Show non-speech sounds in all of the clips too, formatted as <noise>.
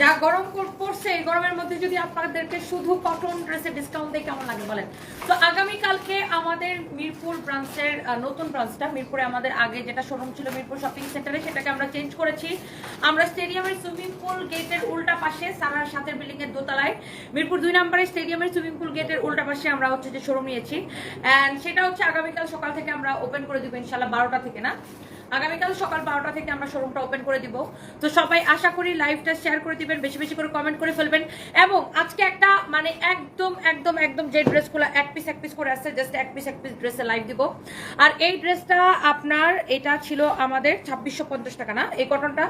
যা গরম পড়ছে, এই গরমের মধ্যে যদি আপনাদেরকে শুধু কটন ড্রেসের ডিসকাউন্ট দিয়ে, কেমন লাগে বলেন? তো আগামীকালকে আমাদের মিরপুর ব্রাঞ্চের নতুন ব্রাঞ্চটা মিরপুরে আমাদের আগে যেটা শোরুম ছিল মিরপুর শপিং সেন্টারে সেটাকে আমরা চেঞ্জ করেছি। আমরা স্টেডিয়ামের সুইমিং পুল গেটের উল্টা পাশে, সারার সাথের বিল্ডিং এর দোতলায়, মিরপুর দুই নম্বরে স্টেডিয়ামের সুইমিং পুল গেটের উল্টা পাশে আমরা হচ্ছে যে শোরুম নিয়েছি। অ্যান্ড সেটা হচ্ছে আগামীকাল সকাল থেকে আমরা ওপেন করে দিব ইনশাল্লাহ বারোটা থেকে না? আগামীকাল সকাল বারোটা থেকে আমরা শোরুমটা ওপেন করে দিব। তো সবাই আশা করি লাইভটা শেয়ার করে দিবেন, বেশি বেশি করে কমেন্ট করে ফেলবেন। এবং আজকে একটা মানে একদম একদম একদম যে ড্রেসগুলো এক পিস এক পিস করে আসছে জাস্ট এক পিস এক পিস ড্রেসে লাইভ দিব। আর এই ড্রেসটা আপনার, এটা ছিল আমাদের ছাব্বিশশো পঞ্চাশ টাকা না? এই কটনটা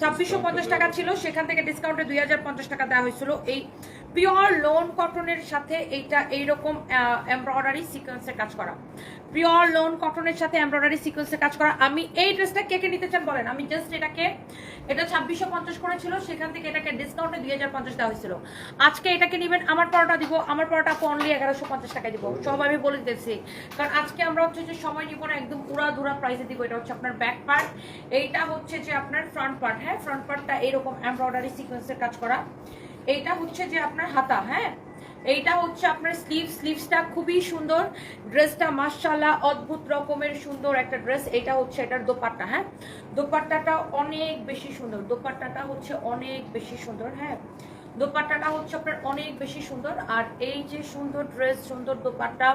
ছাব্বিশশো পঞ্চাশ টাকা ছিল, সেখান থেকে ডিসকাউন্টে দুই হাজার পঞ্চাশ টাকা দেওয়া হয়েছিল। এই পিওর লোন কটনের সাথে এইটা এইরকম এমব্রয়ডারি সিকোয়েন্সের কাজ করা। পিওর লোন কটনের সাথে এমব্রয়ডারি সিকোয়েন্সের কাজ করা। আমি এই ড্রেসটা কে কে নিতে চান বলেন? আমি জাস্ট এটাকে, এটা ছাব্বিশশো পঞ্চাশ করেছিল, সেখান থেকে এটাকে ডিসকাউন্টে দুই হাজার পঞ্চাশ দেওয়া হয়েছিল। আজকে এটাকে নেবেন, আমার পরোটা দিব, আমার পরোটা অনলি এগারোশো পঞ্চাশ টাকা দিব। সব আমি বলে দিতেছি। কারণ আজকে আমরা হচ্ছে যে সময় নিব না, একদম উড়া দুরা প্রাইসে দিব। এটা হচ্ছে আপনার ব্যাক পার্ট এইটা হচ্ছে যে আপনার ফ্রন্ট পার্ট হ্যাঁ ফ্রন্ট পার্টটা এরকম এমব্রয়ডারি সিকোয়েন্সের কাজ করা। এইটা হচ্ছে যে আপনার হাতা হ্যাঁ? এইটা হচ্ছে আপনার স্লিভ স্লিভসটা খুবই সুন্দর। ড্রেসটা মার্শাল্লাহ অদ্ভুত রকমের সুন্দর একটা ড্রেস এটা হচ্ছে এটার দোপাট্টা হ্যাঁ? দোপাট্টাটা অনেক বেশি সুন্দর। দোপাট্টাটা হচ্ছে অনেক বেশি সুন্দর হ্যাঁ? দোপাট্টাটা হচ্ছে আপনার অনেক বেশি সুন্দর। আর এই যে সুন্দর ড্রেস সুন্দর দোপাট্টা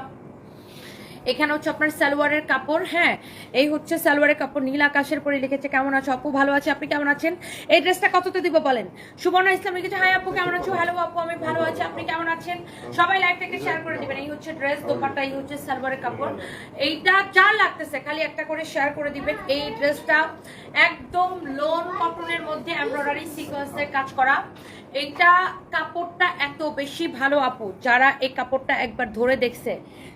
এখানে হচ্ছে আপনার সালোয়ারের কাপড় হ্যাঁ? এই হচ্ছে সালোয়ারের কাপড়, নীল আকাশের পরে লিখেছে, কেমন আছো আপু? ভালো আছে। আপনি কেমন আছেন? এই ড্রেসটা কততে দিব বলেন? সুবর্ণা ইসলাম লিখেছে হাই আপু, কেমন আছো? হ্যালো আপু, আমি ভালো আছি। আপনি কেমন আছেন? সবাই লাইভটাকে শেয়ার করে দিবেন। এই হচ্ছে ড্রেস, দোপাট্টা, এই হচ্ছে সালোয়ারের কাপড়। এইটা যা লাগতেছে, খালি একটা করে শেয়ার করে দিবেন এই ড্রেসটা। একদম লোন কটনের মধ্যে এমব্রয়ডারি সিকোয়েন্সের কাজ করা। এইটা কাপড়টা এত বেশি ভালো আপু, যারা এই কাপড়টা একবার ধরে দেখছে।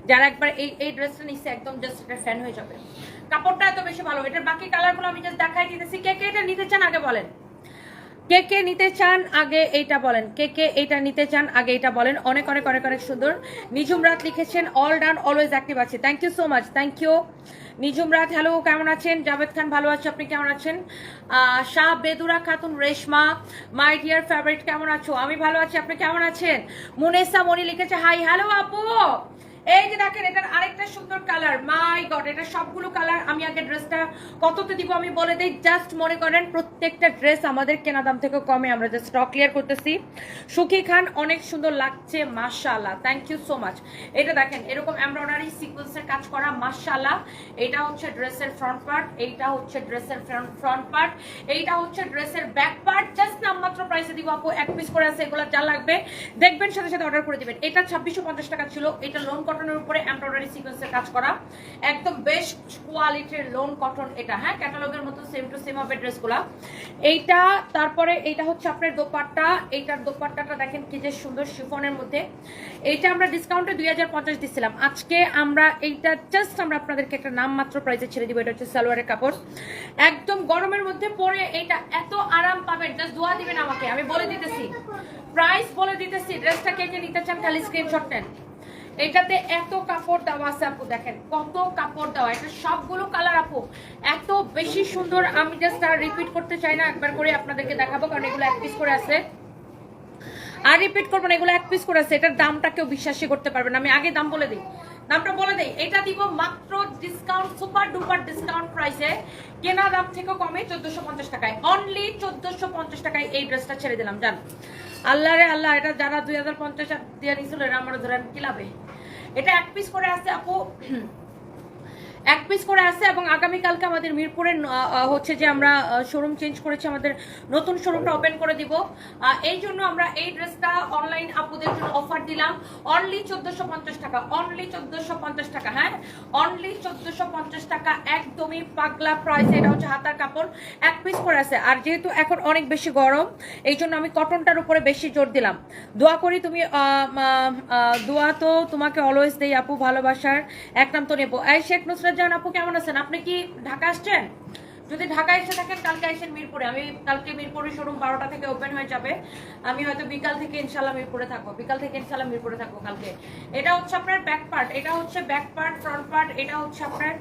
যারা একবার এই এই ড্রেসটা নিচ্ছে, একদম জাস্ট এটা ফ্যান হয়ে যাবে। কাপড়টা এত বেশি ভালো, এটার বাকি কালারগুলো আমি জাস্ট দেখাই দিতেছি। কে কে এটা নিতে চান আগে বলেন। কে কে নিতে চান আগে এইটা বলেন। কে কে এইটা নিতে চান আগে এটা বলেন। অনেক অনেক অনেক অনেক সুন্দর। নিজুম রাত লিখেছেন অল ডান অলওয়েজ অ্যাক্টিভ আছে। Thank you so much thank you Nijhum Raat hello কেমন আছেন? জাভেদ খান, ভালো আছে? আপনি কেমন আছেন? Shah Bedura Khatun, Reshma. My dear favourite কেমন আছো? আমি ভালো আছি, আপনি কেমন আছেন? মুনেসা মনি লিখেছে হাই হ্যালো আপু। এই যে দেখেন, এটার আরেকটা সুন্দর কালার মাই গড এটা সবগুলো কালার আমি আগে ড্রেসটা কততে দিব আমি বলে দিই। জাস্ট মনে করেন, প্রত্যেকটা ড্রেস আমাদের কেনা দাম থেকে কমে। আমরা জাস্ট স্টক ক্লিয়ার করতেছি। সুখী খান, অনেক সুন্দর লাগছে, মাশাআল্লাহ। থ্যাংক ইউ সো মাচ এটা দেখেন, এরকম এমব্রয়ডারি সিকোয়েন্সের কাজ করা, মাশাআল্লাহ। এটা হচ্ছে ড্রেসের ফ্রন্ট পার্ট এইটা হচ্ছে ড্রেসের ফ্রন্ট পার্ট এইটা হচ্ছে ড্রেসের ব্যাক পার্ট জাস্ট নামমাত্র প্রাইসে দিব আপু, এক পিস করে আছে, এগুলো যা লাগবে। দেখবেন সাথে সাথে অর্ডার করে দিবেন। এটা ছাব্বিশশো টাকা ছিল, এটা লোন কটনের উপরে এমব্রয়ডারি সিকোয়েন্সের কাজ করা। একদম বেস্ট কোয়ালিটির লোন কটন এটা হ্যাঁ? ক্যাটালগের মতো সেম টু সেম হবে ড্রেসগুলা। এইটা, তারপরে এইটা হচ্ছে আপনার দোপাট্টা। এইটার দোপাট্টাটা দেখেন কি যে সুন্দর শিফনের মধ্যে। এইটা আমরা ডিসকাউন্টে দুই হাজার দিচ্ছিলাম আজকে আমরা এইটা জাস্ট আমরা আপনাদেরকে একটা নাম মাত্র প্রাইসে ছেড়ে দিব। এটা হচ্ছে সালোয়ারের কাপড়। একদম গরমের মধ্যে পরে এইটা এত আরাম পাবেন। জাস্ট দোয়া দিবেন আমাকে, আমি বলে দিতেছি। প্রাইস বলে দিতেছি। ড্রেসটা কে কে নিতে চান খালি স্ক্রিনশট নেন। এটাতে এত কাপড় দেওয়া আছে আপু, দেখেন কত কাপড় দেওয়া, এটা সবগুলো কালার আপু। এত বেশি সুন্দর, আমি জাস্ট আর রিপিট করতে চাই না, একবার করে আপনাদেরকে দেখাবো, কারণ এগুলো এক পিস করে আছে। আর রিপিট করব না, এগুলো এক পিস করে আছে, এটার দামটা কেউ বিশ্বাসই করতে পারবে না। আমি আগে দাম বলে দিই দামটা বলে দেই। এটা দিব মাত্র ডিসকাউন্ট সুপার ডুপার ডিসকাউন্ট প্রাইসে কেনা দাম থেকে কমে চোদ্দশো পঞ্চাশ টাকায়। অনলি চোদ্দশো পঞ্চাশ টাকায় এই ড্রেসটা ছেড়ে দিলাম। জান আল্লাহ রে, আল্লাহ, এটা যারা দুই হাজার পঞ্চাশ দিয়ে নিয়েছিল এরা আমার ধরেন কি লাভে? এটা এক পিস করে আছে আপু এক পিস করে আছে এবং আগামীকালকে আমাদের মিরপুরের হচ্ছে যে আমরা শোরুম চেঞ্জ করেছি, আমাদের নতুন শোরুমটা ওপেন করে দিব। এই জন্য আমরা এই ড্রেসটা অনলাইন আপুদের জন্য অফার দিলাম। অনলি চোদ্দশো পঞ্চাশ টাকা অনলি চোদ্দশো পঞ্চাশ টাকা হ্যাঁ? অনলি চোদ্দশো পঞ্চাশ টাকা, একদমই পাগলা প্রাইস এটা হচ্ছে হাতার কাপড়, এক পিস করে আছে আর যেহেতু এখন অনেক বেশি গরম, এই জন্য আমি কটনটার উপরে বেশি জোর দিলাম। দোয়া করি তুমি দোয়া তো তোমাকে অলওয়েজ দেই আপু ভালোবাসার এক নাম তো নেব। এই শেখ নুসরাত জাহান আপু কেমন আছেন? আপনি কি ঢাকা আসছেন? যদি ঢাকায় এসে থাকেন, কালকে আসেন মিরপুরে। আমি কালকে মিরপুরের শোরুম বারোটা থেকে ওপেন হয়ে যাবে। আমি হয়তো বিকাল থেকে ইনশাল্লাহ মিরপুরে থাকব। বিকাল থেকে ইনশাল্লাহ মিরপুরে থাকব কালকে। এটা হচ্ছে আপনার ব্যাক পার্ট এটা হচ্ছে ব্যাক পার্ট ফ্রন্ট পার্ট এটা হচ্ছে আপনার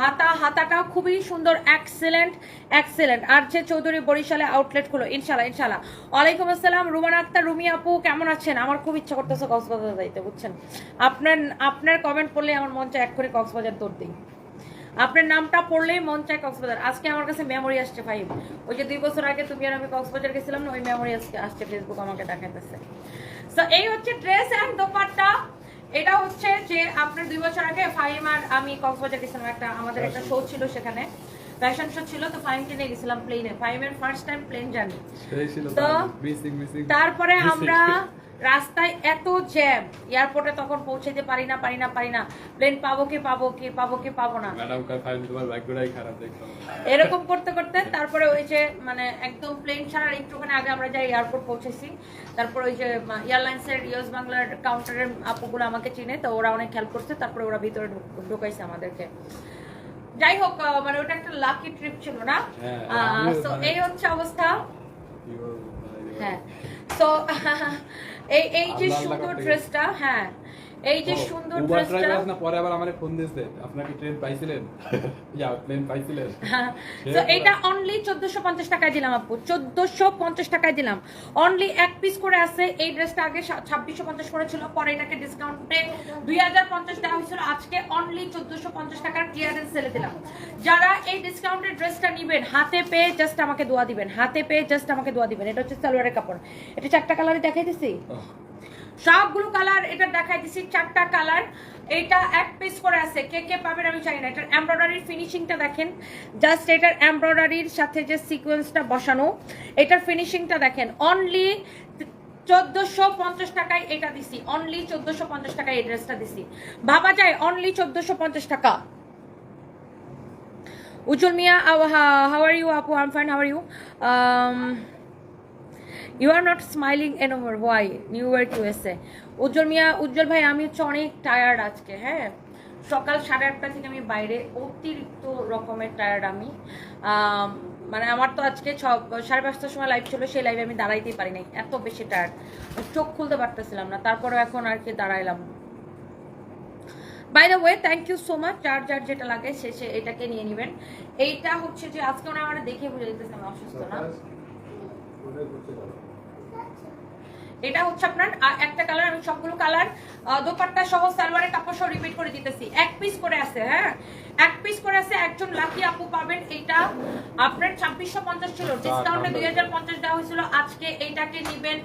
হাতা। হাতাটা খুবই সুন্দর। এক্সেলেন্ট এক্সেলেন্ট আর যে চৌধুরী বরিশালে আউটলেট খুলো। ইনশাল্লাহ ইনশাল্লাহ ওয়ালাইকুম আসসালাম। রুমান আক্তার, রুমি আপু, কেমন আছেন? আমার খুব ইচ্ছা করতেছে কক্সবাজার যাইতে, বুঝছেন? আপনার আপনার কমেন্ট পড়লে আমার মন চায় এক করে কক্সবাজার দৌড় দিই। আপনার নামটা পড়লেই মন চায় কক্সবাজার। আজকে আমার কাছে মেমোরি আসছে ফাইভ ওই যে দুই বছর আগে তুমি আর আমি কক্সবাজার গেছিলাম না ওই মেমোরি আজকে আসছে ফেসবুক আমাকে দেখাইতেছে। তো এই হচ্ছে ড্রেস অ্যান্ড দোপাট্টা। এটা হচ্ছে যে আপনার দুই বছর আগে ফাহিম আর আমি কক্সবাজার গেছিলাম। একটা আমাদের একটা শো ছিল সেখানে। ফ্যাশন শো ছিল তো ফাহিমকে নিয়ে গেছিলাম প্লেনে ফাহিমের ফার্স্ট টাইম প্লেন জার্নি তো তারপরে আমরা রাস্তায় এত জ্যাম এয়ারপোর্টে তখন পৌঁছাতে পারি না পারি না পারি না। প্লেন পাবো কি পাবো কি পাবো কি পাবো না। এরকম করতে করতে তারপরে ওই যে মানে একদম প্লেন ছাড়ার একটুখানি আগে আমরা যাই এয়ারপোর্ট পৌঁছেছি। তারপর ওই যে এয়ারলাইন্সের ইউএস বাংলার কাউন্টারের আপুগুলো আমাকে চিনে তো ওরা অনেক হেল্প করছে তারপরে ওরা ভিতরে ঢুক- ঢুকাইছে আমাদেরকে। যাই হোক মানে ওটা একটা লাকি ট্রিপ ছিল না? হ্যাঁ, আহ, আমিও মানে- এই হচ্ছে অবস্থা। হ্যাঁ। তো <laughs> এই এই যে সুন্দর ড্রেসটা হ্যাঁ। এই যে সুন্দর ড্রেসটা ড্রাইভার না পরে আবার আমারে ফোন দিয়েছে। আপনার কি ট্রেন পাইছিলেন? <laughs> ইয়া প্লেন পাইছিলেন। তো এটা অনলি চোদ্দশো পঞ্চাশ টাকায় দিলাম আপু। চোদ্দশো পঞ্চাশ টাকায় দিলাম। অনলি এক পিস করে আছে। এই ড্রেসটা আগে ছাব্বিশশো পঞ্চাশ করে ছিল পরে এটাকে ডিসকাউন্টে দুই হাজার পঞ্চাশ দেওয়া হয়েছিল। আজকে অনলি চোদ্দশো পঞ্চাশ টাকার ক্লিয়ারেন্স সেলে দিলাম। যারা এই ডিসকাউন্টের ড্রেসটা নিবেন হাতে পেয়ে জাস্ট আমাকে দোয়া দিবেন। হাতে পেয়ে জাস্ট আমাকে দোয়া দিবেন। এটা হচ্ছে সালোয়ারের কাপড়। এটা চারটা কালারে দেখাই দিছি সবগুলো কালার এটা দেখাই দিছি চারটা কালার এটা এক পিস করে আছে, কে কে পাবেন আমি জানি না। এটার এমব্রয়ডারির ফিনিশিংটা দেখেন। জাস্ট এটার এমব্রয়ডারির সাথে যে সিকোয়েন্সটা বসানো, এটার ফিনিশিংটা দেখেন। অনলি চোদ্দশো পঞ্চাশ টাকায় এটা দিছি। অনলি চোদ্দশো পঞ্চাশ টাকায় এই ড্রেসটা দিছি। ভাবা যায় অনলি চোদ্দশো পঞ্চাশ টাকা। উজ্জ্বল মিয়া হাউ আর ইউ আপু? I'm fine how are you you are not smiling anymore why New York USA Ujjwal Mia, Ujjwal ভাই, আমি হচ্ছে অনেক টায়ার্ড আজকে হ্যাঁ? সকাল সাড়ে আটটা থেকে আমি বাইরে, অতিরিক্ত রকমের টায়ার্ড আমি। মানে আমার তো আজকে ছ, সাড়ে পাঁচটার সময় লাইভ ছিল, সেই লাইভে আমি দাঁড়াইতেই পারি নাই, এত বেশি টায়ার্ড চোখ খুলতে পারতেছিলাম না, তারপরেও এখন আর কি দাঁড়াইলাম। By the way thank you so much যার যার যেটা লাগে, সে সে এটাকে নিয়ে নেবেন। এইটা হচ্ছে যে আজকে ওনা আমার দেখে বুঝে দিতেছে আমি অসুস্থ না? এটা হচ্ছে আপনার একটা কালার আমি সবগুলো কালার দোপাট্টা সহ সালোয়ারের কাপড় সহ রিপিট করে দিতেছি। এক পিস করে আছে হ্যাঁ? এক পিস করে আছে একজন লাকি আপু পাবেন এইটা আপনার ছাব্বিশশো পঞ্চাশ ছিল। ডিসকাউন্টে দুই হাজার পঞ্চাশ দেওয়া হয়েছিল। আজকে এইটাকে নিবেন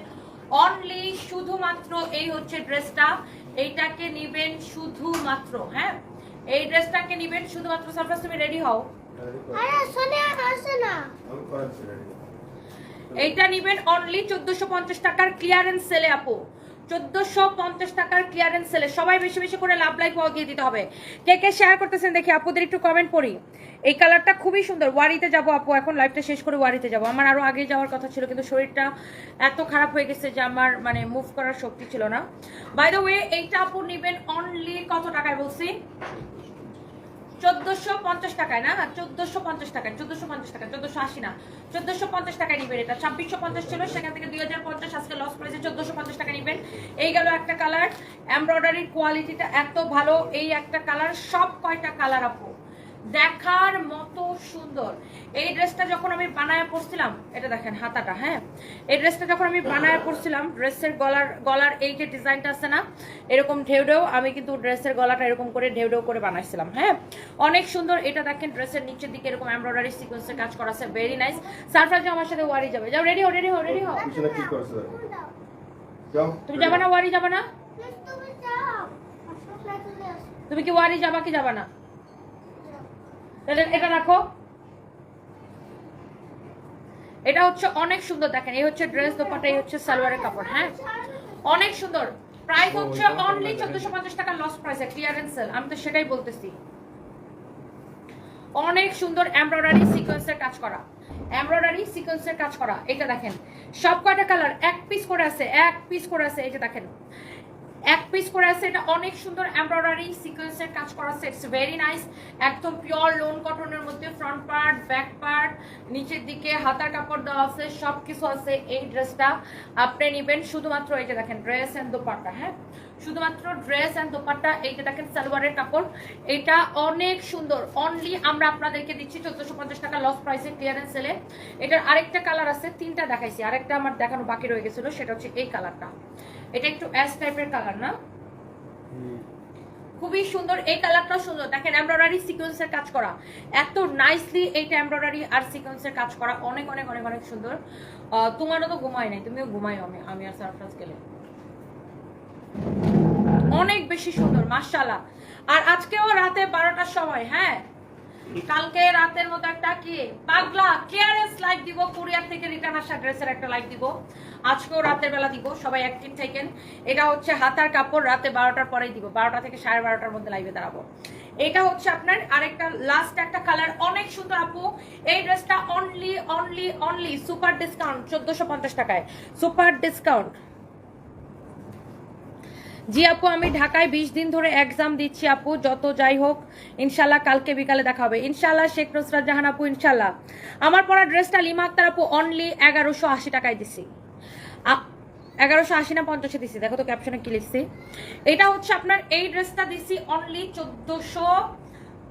অনলি শুধুমাত্র এই হচ্ছে ড্রেসটা এইটাকে নিবেন শুধুমাত্র হ্যাঁ? এই ড্রেসটাকে নিবেন শুধুমাত্র। সারফাস তুমি রেডি হও? আরে সোনিয়া আসছে না। এইটা নিবেন অনলি চোদ্দশো পঞ্চাশ টাকার ক্লিয়ারেন্স সেলে আপু। চোদ্দশো পঞ্চাশ টাকার ক্লিয়ারেন্স সেলে সবাই বেশি বেশি করে লাভ লাইক পাওয়া দিয়ে দিতে হবে। কে কে শেয়ার করতেছেন দেখি, আপুদের একটু কমেন্ট পড়ি। এই কালারটা খুবই সুন্দর। ওয়ারিতে যাব আপু, এখন লাইফটা শেষ করে ওয়ারিতে যাব। আমার আরও আগে যাওয়ার কথা ছিল, কিন্তু শরীরটা এত খারাপ হয়ে গেছে যে আমার মানে মুভ করার শক্তি ছিল না। বাই দ্য ওয়ে এইটা আপু নিবেন অনলি কত টাকায় বলছি? পঞ্চাশ টাকায় না? পঞ্চাশ টাকায় পঞ্চাশ টাকা আশি না? পঞ্চাশ টাকায় নিবেন এটা। ছাব্বিশশো পঞ্চাশ ছিল, সেখান থেকে দুই হাজার পঞ্চাশ আজকে লস চোদ্দশো পঞ্চাশ টাকা নিবেন। এই গেল একটা কালার এমব্রয়ডারির কোয়ালিটিটা এত ভালো, এই একটা কালার সব কয়টা কালার আপু? দেখার মতো সুন্দর। এই ড্রেসটা যখন আমি বানায় পড়ছিলাম এটা দেখেন হাতাটা হ্যাঁ? এই ড্রেসটা যখন আমি বানায় পড়ছিলাম ড্রেসের গলার গলার এই যে ডিজাইনটা আছে না এরকম ঢেউ ঢেউ আমি কিন্তু ড্রেসের গলাটা এরকম করে ঢেউ ঢেউ করে বানাইছিলাম হ্যাঁ? অনেক সুন্দর এটা দেখেন ড্রেসের নিচের দিকে এরকম এমব্রয়ডারি সিকোয়েন্সের কাজ করা আছে ভেরি নাইস সারফরাজ আমার সাথে ওয়ারি যাবে। যাও রেডি হো রেডি হো রেডি হো পিছনে কি করছে যাও। তুমি যাবে না ওয়ারি যাবে না? তুমি কি ওয়ারি যাবা কি যাবে না? তাহলে এটা রাখো। এটা হচ্ছে অনেক সুন্দর দেখেন এই হচ্ছে ড্রেস দোপাটা এই হচ্ছে সালোয়ারের কাপড় হ্যাঁ? অনেক সুন্দর। প্রাইস হচ্ছে অনলি দেখেন। চোদ্দশো পঞ্চাশ টাকা লস প্রাইসে ক্লিয়ারেন্স সেল আমি তো সেটাই বলতেছি। অনেক সুন্দর এমব্রয়ডারি সিকোয়েন্সের কাজ করা। এমব্রয়ডারি সিকোয়েন্সের কাজ করা। এটা দেখেন সব কয়টা কালার এক পিস করে আছে এক পিস করে আছে এটা দেখেন। এক পিস করে আছে, এটা অনেক সুন্দর এমব্রয়ডারি সিকোয়েন্সের কাজ করা আছে ইটস ভেরি নাইস একদম পিওর লোন কটনের মধ্যে ফ্রন্ট পার্ট ব্যাক পার্ট নিচের দিকে হাতার কাপড় দেওয়া আছে সব কিছু আছে এই ড্রেসটা আপনি নেবেন শুধুমাত্র এই যে দেখেন ড্রেস অ্যান্ড দোপাট্টা হ্যাঁ? শুধুমাত্র ড্রেস অ্যান্ড দোপাট্টা, এইটা দেখেন, সালোয়ারের কাপড়। এটা অনেক সুন্দর। অনলি আমরা আপনাদেরকে দিচ্ছি চোদ্দশো পঞ্চাশ টাকা লস প্রাইসে ক্লিয়ারেন্স সেলে এটার আরেকটা কালার আছে, তিনটা দেখাইছি। আরেকটা আমার দেখানো বাকি রয়ে গেছিল, সেটা হচ্ছে এই কালারটা এটা একটু অ্যাশ টাইপের কালার না? খুবই সুন্দর এই কালারটা সুন্দর। দেখেন এমব্রয়ডারি সিকোয়েন্সের কাজ করা। এত নাইসলি এইটা এমব্রয়ডারি আর সিকোয়েন্সের কাজ করা। অনেক অনেক অনেক অনেক সুন্দর। তোমারও তো ঘুমাই নাই তুমিও ঘুমাইও আমি আমি আর সারপ্রাইজ গেলে। অনেক বেশি সুন্দর মাশাআল্লাহ। আর আজকেও রাতে বারোটার সময় হ্যাঁ? কালকে রাতের মতো একটা কি? পাগলা কেয়ারএস লাইভ দিব কুরিয়ার থেকে রিটার্ন আসা ড্রেসের একটা লাইভ দিব। আজকেও রাতের বেলা দিব, সবাই অ্যাক্টিভ থাকেন। এটা হচ্ছে হাতার কাপড়, রাতে বারোটার পরেই দিব, বারোটা থেকে সাড়ে বারোটার মধ্যে লাইভে দাঁড়াবো। এটা হচ্ছে আপনার আরেকটা লাস্ট একটা কালার অনেক সুন্দর আপু। এই ড্রেসটা only only only super discount চোদ্দশো টাকায়। সুপার ডিসকাউন্ট জি আপু, আমি ঢাকায় বিশ দিন ধরে এক্সাম দিচ্ছি আপু, যত যাই হোক, ইনশাল্লাহ কালকে বিকালে দেখা হবে। ইনশাল্লাহ শেখ নসরাত জাহান আপু, ইনশাল্লাহ। আমার পরা ড্রেসটা লিমা আক্তার আপু অনলি এগারোশো আশি টাকায় দিছি। এগারোশো আশি না পঞ্চাশে দিছি। দেখো তো ক্যাপশনে কি লিখছি। এটা হচ্ছে আপনার এই ড্রেসটা দিছি অনলি চোদ্দশো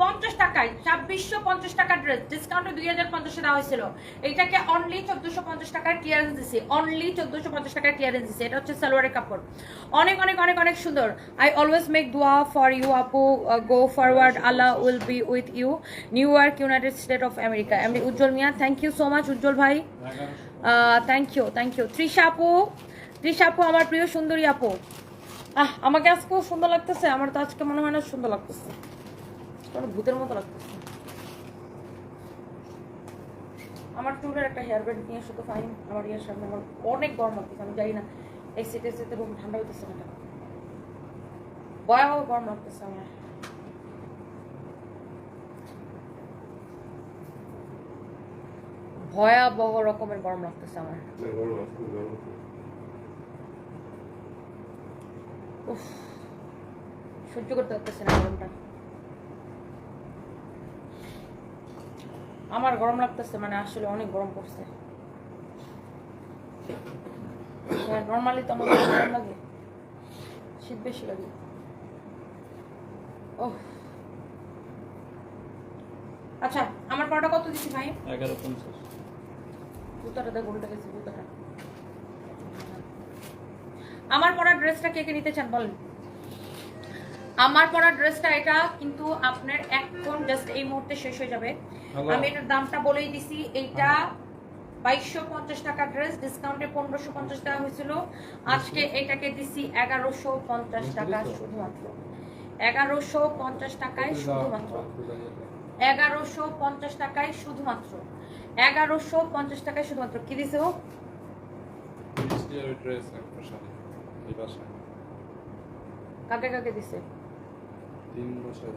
পঞ্চাশ টাকায়। ছাব্বিশশো পঞ্চাশ টাকার ড্রেস ডিসকাউন্টে দুই হাজার পঞ্চাশে দেওয়া হয়েছিল। এইটাকে অনলি চোদ্দশো পঞ্চাশ টাকার ক্লিয়ারেন্স দিছি। অনলি চোদ্দশো পঞ্চাশ টাকার ক্লিয়ারেন্স দিছি। এটা হচ্ছে সালোয়ারের কাপড়। অনেক অনেক অনেক অনেক সুন্দর। আই অলওয়েজ মেক দোয়া ফর ইউ আপু। Go forward Allah will be with you New York United State of America এমনি Ujjwal Mia thank you so much Ujjwal ভাই। Thank you thank you Trisha আপু তৃষা আপু, আমার প্রিয় সুন্দরী আপু। আহ, আমাকে আজকেও সুন্দর লাগতেছে, আমার তো আজকে মনে হয় না সুন্দর লাগতেছে। ভূতের মতো লাগতেছে। আমার চুলের একটা হেয়ার ব্যান্ড নিয়ে শুধু ফাইন আমার ইয়ার সামনে আমার অনেক গরম লাগতেছে, আমি জানি না, এই সেটে সেটে রুম ঠান্ডা হইতেছে না ভয়াবহ গরম লাগতেছে আমার। ভয়াবহ রকমের গরম লাগতেছে আমার। উফ সহ্য করতে পারতেছে না গরমটা। আমার গরম লাগতেছে মানে আসলে অনেক গরম পড়ছে। নর্মালি তো আমার গরম লাগে। শীত বেশি লাগে। ও আচ্ছা আমার পরোটা কত দিচ্ছি ভাই? এগারো পঞ্চাশ। জুতাটা দেখ উল্টে গেছে জুতাটা আমার পরা ড্রেসটা কে কে নিতে চান বলেন? আমার পরা ড্রেসটা এটা কিন্তু আপনার এখন জাস্ট এই মুহূর্তে শেষ হয়ে যাবে। আমি এটার দামটা বলেই দিছি এইটা বাইশশো পঞ্চাশ টাকা ড্রেস ডিসকাউন্টে পনেরোশো পঞ্চাশ টাকা হয়েছিল। আজকে এটাকে দিছি এগারোশো পঞ্চাশ টাকা শুধুমাত্র। এগারোশো পঞ্চাশ টাকায় শুধুমাত্র। এগারোশো পঞ্চাশ টাকায় শুধুমাত্র। এগারোশো পঞ্চাশ টাকায় শুধুমাত্র। কি দিছে ও? কাকে কাকে দিছে? তিন বছর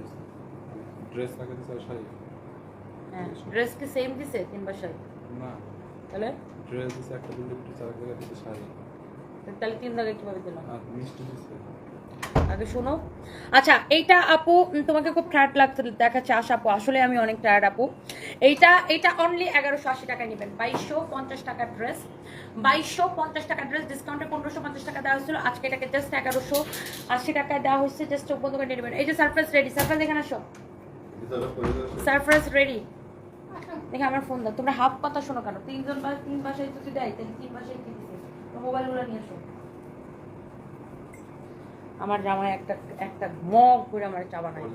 ড্রেস দিচ্ছে আর শাড়ি হ্যাঁ ড্রেস কি সেম দিছে, তিন বাসায়? না তাহলে? ড্রেস দিচ্ছে একটা দুটো চার জায়গায় দিচ্ছে শাড়ি তাহলে তিন জায়গায় কীভাবে দিলাম? আর মিষ্টি দিচ্ছে আগে শোনো। আচ্ছা এইটা আপু তোমাকে খুব টায়ার্ড লাগতে দেখাচ্ছে, আশা আপু, আসলে আমি অনেক টায়ার্ড আপু। এইটা এইটা অনলি এগারোশো আশি টাকা নেবেন, বাইশশো পঞ্চাশ টাকার ড্রেস বাইশশো পঞ্চাশ টাকার ড্রেস ডিসকাউন্টে পনেরোশো পঞ্চাশ টাকা দেওয়া হয়েছিল, আজকে এটাকে জাস্ট এগারোশো আশি টাকায় দেওয়া হয়েছে জাস্ট চোখ বন্ধ করে নেবেন। এই যে সারপ্রাইজ রেডি সারপ্রাইজ এখানে আসো সারপ্রাইজ রেডি দেখে আমার ফোন দাও। তোমরা হাফ কথা শোনো কেন? তিনজন বা তিন বাসায় যদি দেয়, তাহলে তিন বাসায় কি মোবাইলগুলো নিয়ে আসো। আমার জামাই একটা একটা মগ করে আমার চা বানাই। নাই।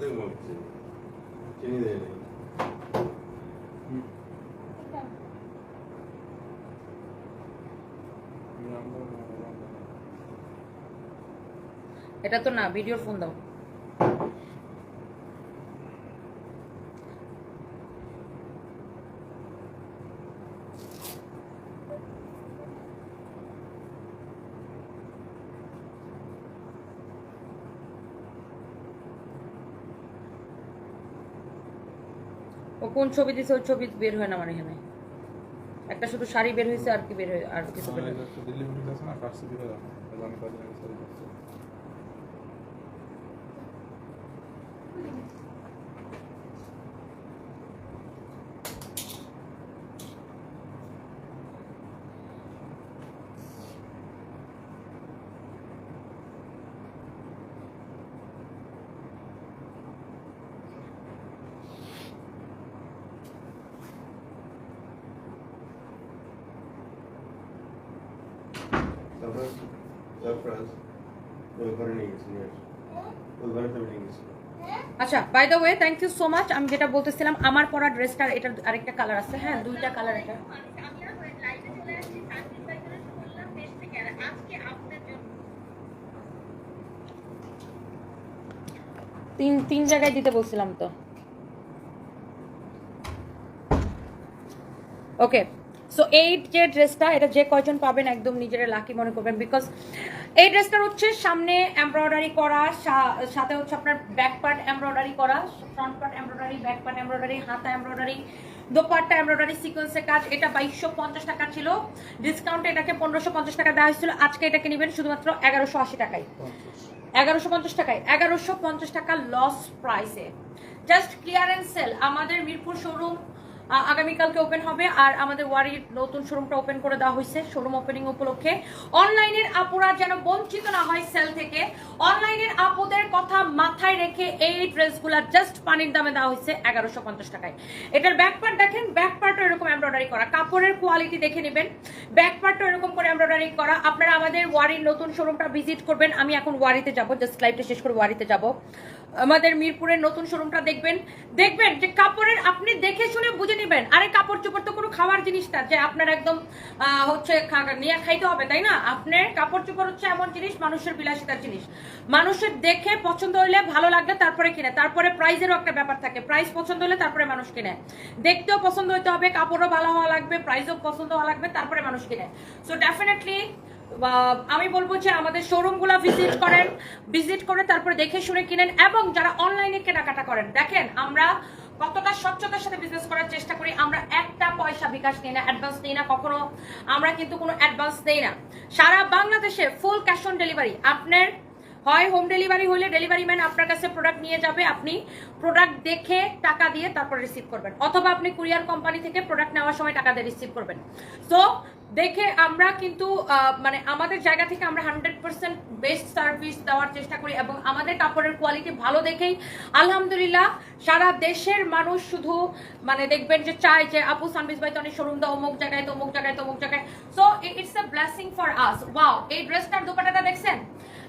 এটা তো না ভিডিওর ফোন দাও। কোন ছবি দিছে, ওই ছবি বের হয় না আমার এখানে। একটা শুধু শাড়ি বের হয়েছে আর কি বের হয় আর কিছু বের হয় দিল্লি পুলিশ আছে না কাটছে দিবে আমি কদিন আগে শাড়ি করছি তারপর আচ্ছা by the way thank you so much আমি যেটা বলতেছিলাম, আমার পরা ড্রেসটার এটার আরেকটা কালার আছে। হ্যাঁ দুইটা কালার এটা। তিন তিন জায়গায় দিতে বলছিলাম তো। ওকে সো এই যে ড্রেসটা এটা যে কয়জন পাবেন একদম নিজেরা লাকি মনে করবেন বিকজ এই ড্রেসটার হচ্ছে সামনে এমব্রয়ডারি করা সাথে হচ্ছে আপনার ব্যাক পার্ট এমব্রয়ডারি করা front part embroidery back part embroidery হাতা এমব্রয়ডারি দোপাট্টা এমব্রয়ডারি সিকোয়েন্সের কাজ, এটা বাইশশো পঞ্চাশ টাকা ছিল। ডিসকাউন্টে এটাকে পনেরোশো পঞ্চাশ টাকা দেওয়া হয়েছিল। আজকে এটাকে নেবেন শুধুমাত্র এগারোশো আশি টাকায়। এগারোশো পঞ্চাশ টাকায় এগারোশো পঞ্চাশ টাকা লস প্রাইসে জাস্ট ক্লিয়ারেন্স সেল আমাদের মিরপুর শোরুম আগামীকালকে ওপেন হবে আর আমাদের ওয়ারির নতুন শোরুমটা ওপেন করে দেওয়া হয়েছে শোরুম ওপেনিং উপলক্ষে। অনলাইনের আপুরা যেন বঞ্চিত না হয় সেল থেকে, অনলাইনের আপুদের কথা মাথায় রেখে এই ড্রেসগুলা জাস্ট পানির দামে দেওয়া হয়েছে এগারোশো পঞ্চাশ টাকায়। এটার ব্যাক পার্ট দেখেন ব্যাক পার্টও এরকম এমব্রয়ডারি করা। কাপড়ের কোয়ালিটি দেখে নেবেন ব্যাক পার্টও এরকম করে এমব্রয়ডারি করা। আপনারা আমাদের ওয়ারির নতুন শোরুমটা ভিজিট করবেন। আমি এখন ওয়ারিতে যাব জাস্ট লাইভটা শেষ করে ওয়ারিতে যাব। আমাদের মিরপুরের নতুন শোরুমটা দেখবেন। দেখবেন যে কাপড়ের আপনি দেখে শুনে বুঝে নেবেন। আরে কাপড় চোপড় তো কোনো খাওয়ার জিনিস না, যে আপনার একদম হচ্ছে নিয়ে খাইতে হবে, তাই না? আপনার কাপড় চোপড় হচ্ছে এমন জিনিস, মানুষের বিলাসিতার জিনিস। মানুষের দেখে পছন্দ হলে ভালো লাগলে তারপরে কিনে। তারপরে প্রাইজেরও একটা ব্যাপার থাকে। প্রাইস পছন্দ হলে তারপরে মানুষ কিনে। দেখতেও পছন্দ হতে হবে, কাপড়ও ভালো হওয়া লাগবে প্রাইসও পছন্দ হওয়া লাগবে, তারপরে মানুষ কিনে। সো ডেফিনেটলি আমি বলব যে আমাদের শোরুমগুলো ভিজিট করেন ভিজিট করে তারপরে দেখে শুনে কিনেন এবং যারা অনলাইনে কেনাকাটা করেন, দেখেন আমরা কতটা স্বচ্ছতার সাথে বিজনেস করার চেষ্টা করি, আমরা একটা পয়সা বিকাশ নিই না অ্যাডভান্স নিই না কখনো, আমরা কিন্তু কোনো অ্যাডভান্স দেই না। সারা বাংলাদেশে ফুল ক্যাশ অন ডেলিভারি আপনার হয় হোম ডেলিভারি হলে ডেলিভারি ম্যান আপনার কাছে প্রোডাক্ট নিয়ে যাবে, আপনি প্রোডাক্ট দেখে টাকা দিয়ে তারপর রিসিভ করবেন। অথবা আপনি কুরিয়ার কোম্পানি থেকে প্রোডাক্ট নেওয়ার সময় টাকা দিয়ে রিসিভ করবেন। সো দেখে আমরা কিন্তু মানে আমাদের জায়গা থেকে আমরা হান্ড্রেড পার্সেন্ট বেস্ট সার্ভিস দেওয়ার চেষ্টা করি এবং আমাদের কাপড়ের কোয়ালিটি ভালো দেখেই আলহামদুলিল্লাহ সারা দেশের মানুষ শুধু মানে দেখবেন যে চায় যে, আপু সানবিস ভাই তো অনেক শোরুম দাও, অমুক জায়গায় তো অমুক জায়গায় তো অমুক জায়গায়। So it's a blessing for us wow এই ড্রেসটার দোপাটাটা দেখছেন?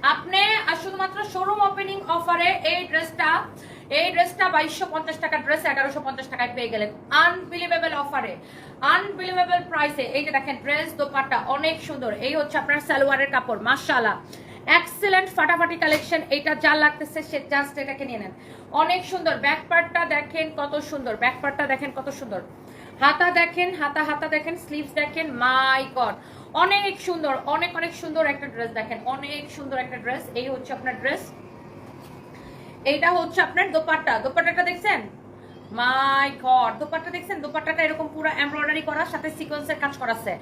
আপনি শুধুমাত্র শোরুম ওপেনিং অফারে এই ড্রেসটা এই ড্রেসটা বাইশশো পঞ্চাশ টাকা ড্রেস এগারোশো পঞ্চাশ টাকায় পেয়ে গেলেন। আনবিলিভেবল অফারে আনবিলিভেবল প্রাইসে এই যে দেখেন ড্রেস দোপাট্টা অনেক সুন্দর। এই হচ্ছে আপনার সালোয়ারের কাপড়, মাশাআল্লাহ। এক্সেলেন্ট ফাটাফাটি কালেকশন এইটা যা লাগতেছে সে জাস্ট এটাকে নিয়ে নেন। অনেক সুন্দর। ব্যাক পার্টটা দেখেন কত সুন্দর। ব্যাক পার্টটা দেখেন কত সুন্দর। হাতা দেখেন, হাতা হাতা দেখেন স্লিভস দেখেন। মাই গড অনেক সুন্দর, অনেক অনেক সুন্দর একটা ড্রেস দেখেন, অনেক সুন্দর একটা ড্রেস এই হচ্ছে আপনার ড্রেস এইটা হচ্ছে আপনার দোপাট্টা। দোপাট্টাটা দেখছেন? মাই গড, দোপাট্টা দেখছেন? দোপাট্টাটা এরকম পুরো এমব্রয়ডারি করা সাথে সিকোয়েন্সের কাজ করা আছে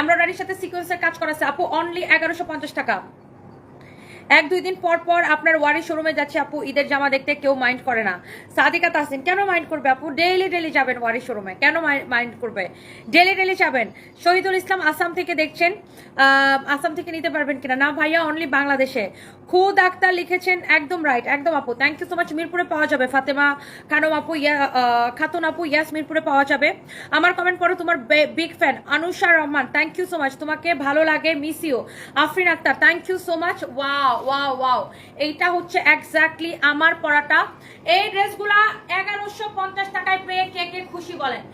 এমব্রয়ডারির সাথে সিকোয়েন্সের কাজ করা আছে আপু অনলি এগারোশো টাকা। এক দুই দিন পর পর আপনার ওয়ারি শোরুমে যাচ্ছে, আপু, ঈদের জামা দেখতে কেউ মাইন্ড করে না। সাদিকা তাসিন কেন মাইন্ড করবে আপু? ডেইলি ডেইলি যাবেন ওয়ারি শোরুমে কেন মাইন্ড করবে? ডেইলি ডেইলি যাবেন। শহীদুল ইসলাম আসাম থেকে দেখছেন আসাম থেকে নিতে পারবেন কিনা? না ভাইয়া অনলি বাংলাদেশে। খুদ আক্তার লিখেছেন, একদম রাইট একদম আপু। থ্যাংক ইউ সো মাচ মিরপুরে পাওয়া যাবে। ফাতেমা খানম আপু, ইয়া খাতুন আপু ইয়াস মিরপুরে পাওয়া যাবে। আমার কমেন্ট পড়ো, তোমার big fan Anusha Rahman thank you so much তোমাকে ভালো লাগে miss you Afrin Akter thank you so much wow wow wow এইটা হচ্ছে এক্স্যাক্টলি আমার পড়াটা। এই ড্রেসগুলা এগারোশো পঞ্চাশ টাকায় পেয়ে কে কে খুশি বলেন?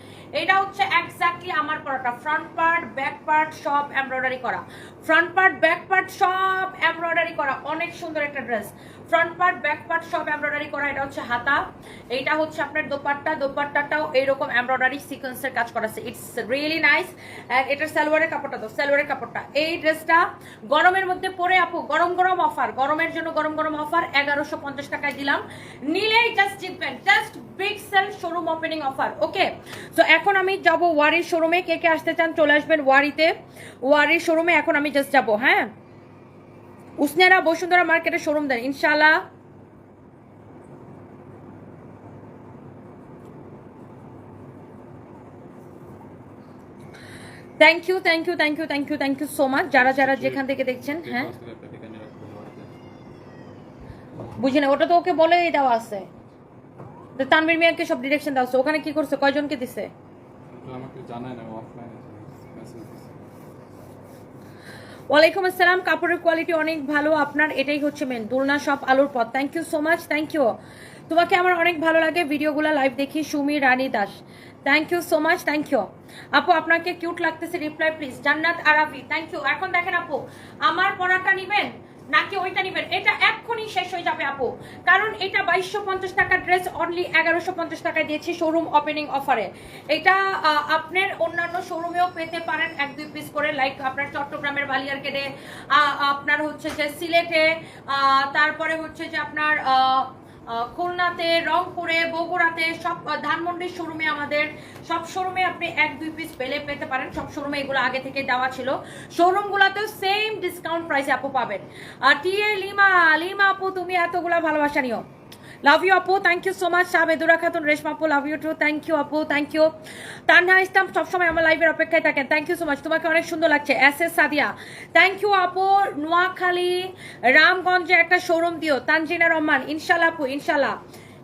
এটা হচ্ছে এক্স্যাক্টলি আমার পড়াটা। ফ্রন্ট পার্ট ব্যাক পার্ট সব এমব্রয়ডারি করা। ফ্রন্ট পার্ট ব্যাক পার্ট সব এমব্রয়ডারি করা। অনেক সুন্দর একটা dress front part back part সব এমব্রয়ডারি করা, এটা হচ্ছে হাতা। এইটা হচ্ছে আপনার দোপাট্টা, দোপাট্টাটাও এইরকম এমব্রয়ডারি সিকোয়েন্সের কাজ করা আছে। ইটস রিয়েলি নাইস অ্যান্ড এটার সালোয়ারের কাপড়টা তো, সালোয়ারের কাপড়টা। এই ড্রেসটা গরমের মধ্যে পরে আপু, গরম গরম অফার গরমের জন্য গরম গরম অফার এগারোশো পঞ্চাশ টাকায় দিলাম। নিলেই জাস্ট জিতবেন just big sale showroom opening offer okay তো এখন আমি যাব ওয়ারির শোরুমে কে কে আসতে চান, চলে আসবেন ওয়ারিতে। ওয়ারির শোরুমে এখন আমি জাস্ট যাব হ্যাঁ? উসনেরা বসুন্ধরা মার্কেটের শোরুম দেন ইনশাল্লাহ thank you thank you thank you thank you thank you so much যারা যারা যেখান থেকে দেখছেন হ্যাঁ। বুঝি না ওটা তো ওকে বলেই দেওয়া আছে। তানবীর মিয়াকে সব ডিরেকশন দেওয়া আছে। ওখানে কি করছে? কয়জনকে দিছে? আমাকে জানায় না অফলাইন ওয়ালাইকুম আসসালাম। কাপড়ের কোয়ালিটি অনেক ভালো। আপনার এটাই হচ্ছে মেন দোলনা সব আলোর পথ। Thank you so much thank you তোমাকে আমার অনেক ভালো লাগে। ভিডিওগুলো লাইভ দেখি। Sumi, Rani Das. Thank you so much thank you আপু, আপনাকে কিউট লাগতেছে। রিপ্লাই প্লিজ জান্নাত আরাবি থ্যাংক ইউ এখন দেখেন আপু, আমার পড়াটা নিবেন? নাকি ওইটা নিবেন? এটা এক্ষুনি শেষ হয়ে যাবে, আপু। কারণ এটা বাইশশো পঞ্চাশ টাকার ড্রেস অনলি এগারোশো পঞ্চাশ টাকায় দিয়েছি শোরুম ওপেনিং অফারে এটা আপনার অন্যান্য শোরুমেও পেতে পারেন এক, দুই পিস করে লাইক আপনার চট্টগ্রামের বালিয়ার কেটে আপনার হচ্ছে যে সিলেটে তারপরে হচ্ছে যে আপনার খুলনাতে, রংপুরে, বগুড়াতে, সব ধানমন্ডির শোরুমে আমাদের, সব শোরুমে আপনি এক, দুই পিস পেলে পেতে পারেন। সব শোরুমে এগুলো আগে থেকে দেওয়া ছিল। শোরুমগুলোতেও সেম ডিসকাউন্ট প্রাইসে আপু পাবেন। আর টিএ, লিমা লিমা আপু, তুমি এতগুলা ভালোবাসা নিও। লাভ ইউ আপু thank you so much Sabedura Khatun Reshma আপু love you too thank you আপু থ্যাংক ইউ তানহা ইসলাম সবসময় আমার লাইভের অপেক্ষায় থাকেন থ্যাংক ইউ সো মাচ তোমাকে অনেক সুন্দর লাগছে S S Sadia thank you আপু নোয়াখালী রামগঞ্জে একটা শোরুম দিও তানজিনা রহমান ইনশাল্লাহ আপু ইনশাল্লাহ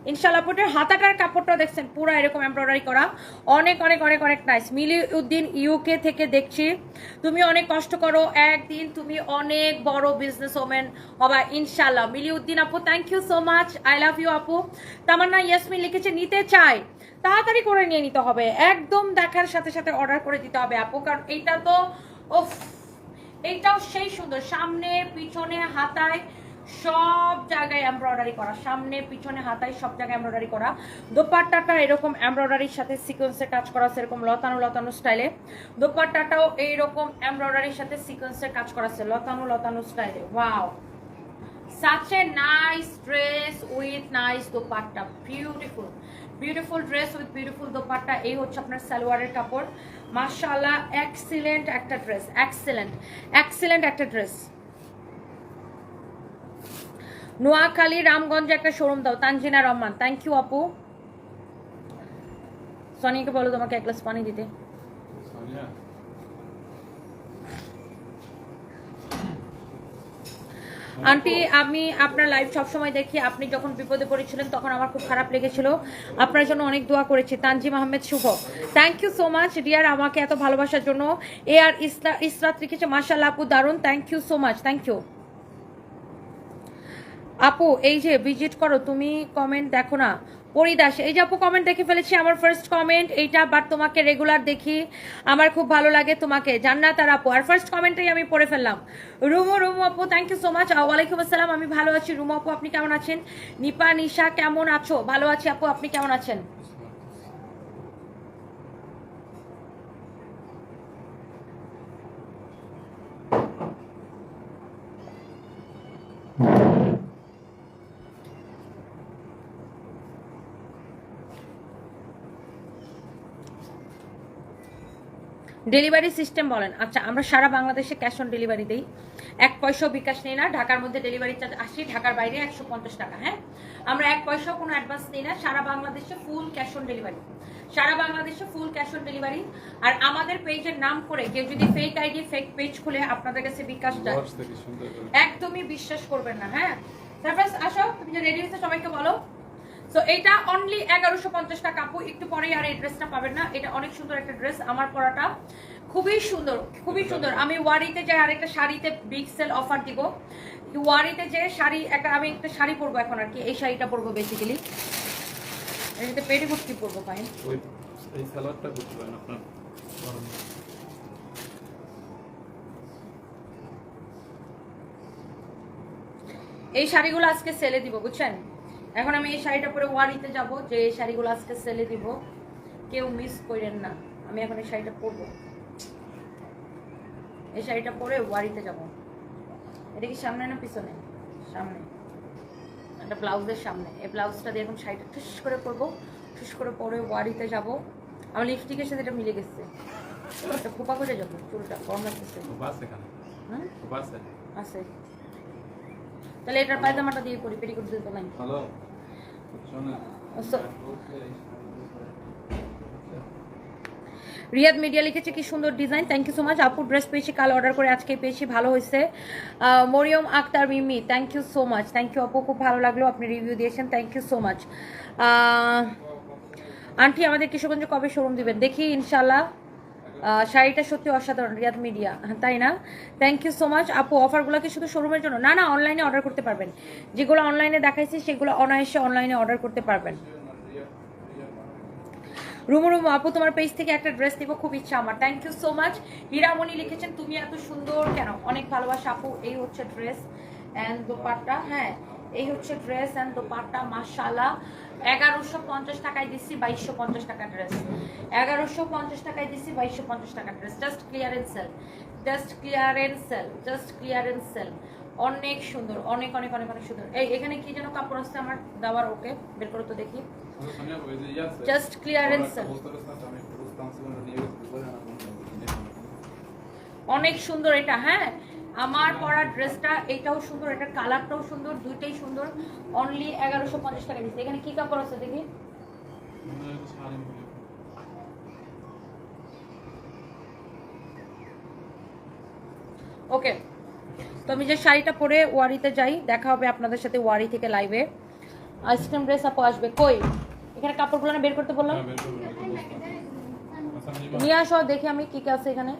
ইনশাল্লাহ আপুটের হাতাটার কাপড়টা দেখছেন, পুরো এরকম এমব্রয়ডারি করা। অনেক অনেক অনেক অনেক নাইস মিলি উদ্দিন ইউকে থেকে দেখছি। তুমি অনেক কষ্ট করো, একদিন তুমি অনেক বড় বিজনেস ওমেন হবা, ইনশাল্লাহ। মিলি উদ্দিন আপু thank you so much I love you আপু। তামান্না ইয়াসমিন লিখেছে, নিতে চাই। তাড়াতাড়ি করে নিয়ে নিতে হবে। একদম দেখার সাথে সাথে অর্ডার করে দিতে হবে আপু, কারণ এইটা তো ওফ এইটাও সেই সুন্দর। সামনে, পিছনে, হাতায় সব জায়গায় এমব্রয়ডারি করা। সামনে, পিছনে, হাতায় সব জায়গায় এমব্রয়ডারি করা। দোপাট্টাটা এরকম এমব্রয়ডারির সাথে সিকোয়েন্সে কাজ করা আছে এরকম লতানো লতানো স্টাইলে দোপাট্টাটাও এইরকম এমব্রয়ডারির সাথে সিকোয়েন্সে কাজ করা আছে, লতানো লতানো স্টাইলে wow such a nice dress with nice dupatta. Beautiful beautiful dress with beautiful dupatta. এই হচ্ছে আপনার সালোয়ারের কাপড়। মাশাআল্লাহ এক্সিলেন্ট একটা ড্রেস এক্সিলেন্ট এক্সিলেন্ট একটা ড্রেস নোয়াখালী রামগঞ্জে একটা শোরুম দাও তানজিনা রহমান। থ্যাংক ইউ আপু। সনিকে বলো তোমাকে এক গ্লাস পানি দিতে। আন্টি আমি আপনার লাইভ সবসময় দেখি। আপনি যখন বিপদে পড়েছিলেন তখন আমার খুব খারাপ লেগেছিল। আপনার জন্য অনেক দোয়া করেছি। Tanzim Ahmed Shuvo. Thank you so much dear আমাকে এত ভালোবাসার জন্য। এ আর ইসরা ইসরাত লিখেছে মাশাল্লাহ আপু দারুণ thank you so much thank you আপু, এই যে ভিজিট করো, তুমি কমেন্ট দেখো না। পরিদাস, এই যে আপু কমেন্ট দেখে ফেলেছি, আমার ফার্স্ট কমেন্ট এইটা বাট তোমাকে রেগুলার দেখি। আমার খুব ভালো লাগে তোমাকে। জান্নাত আর আপু, আর ফার্স্ট কমেন্টটাই আমি পড়ে ফেললাম। রুমু রুমু আপু থ্যাংক ইউ সো মাচ ওয়ালাইকুম আসসালাম, আমি ভালো আছি। রুমু আপু, আপনি কেমন আছেন? নিপা, নিশা, কেমন আছো? ভালো আছি আপু, আপনি কেমন আছেন? ডেলিভারি সিস্টেম বলেন। আচ্ছা আমরা সারা বাংলাদেশে ক্যাশ অন ডেলিভারি দিই। এক পয়সাও বিকাশ নেই না। ঢাকার মধ্যে ডেলিভারি চার্জ আশি ঢাকার বাইরে একশো পঞ্চাশ টাকা হ্যাঁ? আমরা এক পয়সাও কোনো অ্যাডভান্স নিই না। সারা বাংলাদেশে ফুল ক্যাশ অন ডেলিভারি সারা বাংলাদেশে ফুল ক্যাশ অন ডেলিভারি আর আমাদের পেজের নাম করে কেউ যদি ফেক আইডি ফেক পেজ খুলে আপনাদের কাছে বিকাশ যায় একদমই বিশ্বাস করবেন না হ্যাঁ? তারপর আসো তুমি যে রেডি হয়েছে সবাইকে বলো। সো এটা অনলি এগারোশো পঞ্চাশ টাকা আপু। একটু পরেই আর এই ড্রেসটা পাবেন না। এটা অনেক সুন্দর একটা ড্রেস আমার পরাটা। খুবই সুন্দর খুবই সুন্দর। আমি ওয়ারিতে যাই আরেকটা শাড়িতে বিগ সেল অফার দিব। ওয়ারিতে যে শাড়ি একটা আমি একটা শাড়ি পরবো এখন আর কি। এই শাড়িটা পরবো বেসিক্যালি এটাতে পেটিকোট কি পরবো ওই এই সালোয়ারটা করতে পারেন আপনার এই শাড়িগুলো আজকে সেলে দিব বুঝছেন? এখন আমি এই শাড়িটা পরে ওয়ারিতে যাব যে এই শাড়িগুলো আজকে সেলে দিব। কেউ মিস করেন না আমি এখন এই শাড়িটা পরবো। এই শাড়িটা পরে ওয়ারিতে যাব। এটা কি সামনে না পিছনে? সামনে। একটা ব্লাউজের সামনে। এই ব্লাউজটা দিয়ে এখন শাড়িটা ঠুস করে পরবো। ঠুস করে পরে ওয়ারিতে যাব। আমার লিপস্টিকের সাথে এটা মিলে গেছে। খোপা করে যাব চুলটা গরম লাগতেছে। আছে। তাহলে এটার পায়জামাটা দিয়ে পরি পেটিকোট দিয়ে তো নাই হ্যালো? রিয়াদ মিডিয়া লিখেছে কি সুন্দর design thank you so much আপু ড্রেস পেয়েছি কাল অর্ডার করে আজকে পেয়েছি ভালো হয়েছে। Mariam Akter Mimi thank you so much thank you আপু খুব ভালো লাগল আপনি রিভিউ দিয়েছেন thank you so much aunty আমাদের কিশোরগঞ্জে কবে শোরুম দিবেন? দেখি ইনশাল্লাহ শাড়িটা সত্যি অসাধারণ, রিয়াদ মিডিয়া তাই না? থ্যাংক ইউ সো মাচ আপু অফারগুলো কি শুধু শোরুমের জন্য? না না অনলাইনে অর্ডার করতে পারবেন। যেগুলো অনলাইনে দেখাইছি, সেগুলো অনায়াসে অনলাইনে অর্ডার করতে পারবেন। রুমু রুমু, আপু, তোমার পেজ থেকে একটা ড্রেস নিব, খুব ইচ্ছা আমার। Thank you so much Hiramoni লিখেছেন, তুমি এত সুন্দর কেন? অনেক ভালোবাসা, আপু, এই হচ্ছে ড্রেস অ্যান্ড দোপাট্টা হ্যাঁ। এই হচ্ছে ড্রেস অ্যান্ড দোপাট্টা মাশাল্লাহ এগারোশো পঞ্চাশ টাকায় দিচ্ছি বাইশশো পঞ্চাশ টাকা ড্রেস এগারোশো পঞ্চাশ টাকায় দিচ্ছি বাইশশো পঞ্চাশ টাকা dress just clearance sale just clearance sale just clearance sale অনেক সুন্দর অনেক অনেক অনেক অনেক সুন্দর। এই এখানে কি যেন কাপড় আসছে আমার দেওয়ার? ওকে বের করে তো দেখি। Just clearance, sir. অনেক সুন্দর এটা হ্যাঁ আমার পরা ড্রেসটা এটাও সুন্দর এটার কালারটাও সুন্দর দুইটাই সুন্দর অনলি এগারোশো পঞ্চাশ টাকা দিচ্ছে এখানে কি কাপড় আছে দেখি ওকে তো আমি যে শাড়িটা পরে ওয়ারিতে যাই দেখা হবে আপনাদের সাথে ওয়ারি থেকে লাইভে আইসক্রিম ড্রেস আপু আসবে কই এখানে কাপড়গুলো না বের করতে বললাম নিয়ে আসো দেখি আমি কি কি আছে এখানে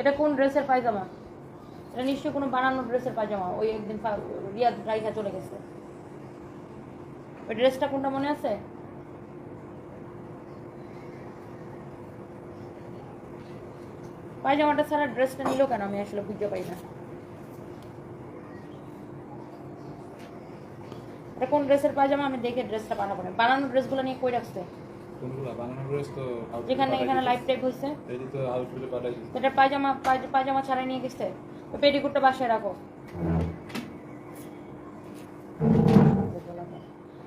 এটা কোন ড্রেসের পায়জামা? এটা নিশ্চয়ই কোনো বানানো ড্রেসের পায়জামা। ওই একদিন রিয়াদ রাইখা চলে গেছে। ওই ড্রেসটা কোনটা মনে আছে? পায়জামাটা ছাড়া ড্রেসটা নিল কেন? আমি আসলে বুঝতে পারি না। এটা কোন ড্রেসের পায়জামা? আমি দেখে ড্রেসটা বানাবো। না বানানো ড্রেসগুলো নিয়ে কই রাখছে? কোনগুলা বানানো ড্রেস তো যেখানে এখানে। লাইভ টাইপ হয়েছে এটি তো আউটফিটে পাঠাই এটা পায়জামা পায়জামা ছাড়াই নিয়ে গেছে। ওই পেটিকুটটা বাসায় রাখো।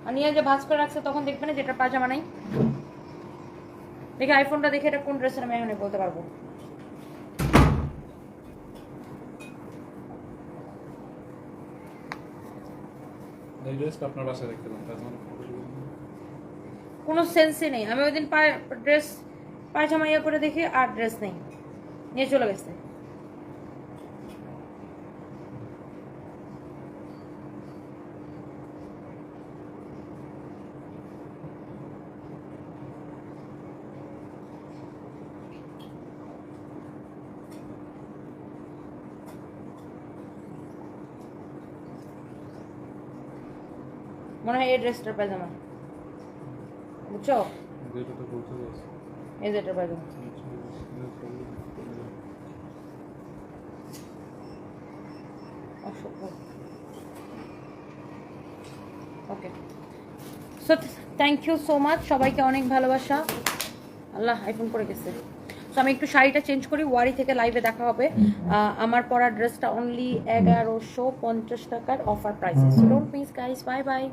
আর নিয়ে যে ভাঁজ করে রাখছে তখন দেখবে না যেটা পায়জামা নাই। দেখে আইফোনটা দেখে এটা কোন ড্রেসের আমি এখন বলতে পারব। এই ড্রেসটা আপনার বাসায় রাখতে পারেন কোনো সেন্সই নেই। আমি ওই দিন ড্রেস পায়জামা ইয়ে করে দেখি আর ড্রেস নেই। নিয়ে চলে গেছে। মনে হয় এই ড্রেসটার পায়জামা। এই যে okay so thank you so much সবাইকে অনেক ভালোবাসা। আল্লাহ আইফোন পরে গেছে। তো আমি একটু শাড়িটা চেঞ্জ করি। ওয়ারি থেকে লাইভে দেখা হবে। আমার পরা ড্রেসটা অনলি এগারোশো পঞ্চাশ টাকার অফার প্রাইসে so don't miss guys bye bye